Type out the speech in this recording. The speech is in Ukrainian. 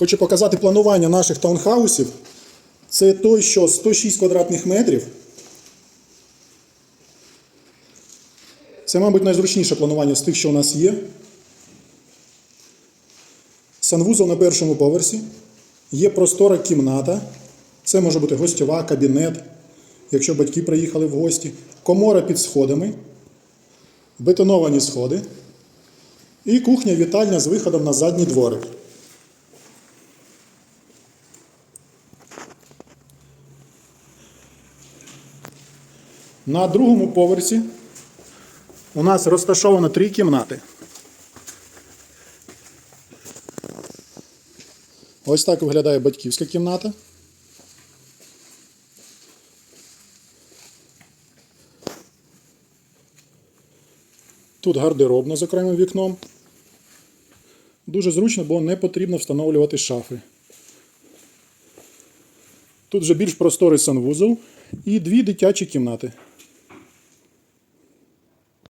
Хочу показати планування наших таунхаусів. Це той, що 106 квадратних метрів. Це, мабуть, найзручніше планування з тих, що у нас є. Санвузол на першому поверсі. Є простора кімната. Це може бути гостьова, кабінет, якщо батьки приїхали в гості. Комора під сходами, бетоновані сходи. І кухня вітальня з виходом на задній дворик. На другому поверсі у нас розташовано три кімнати. Ось так виглядає батьківська кімната. Тут гардеробна з окремим вікном. Дуже зручно, бо не потрібно встановлювати шафи. Тут вже більш просторий санвузол і дві дитячі кімнати.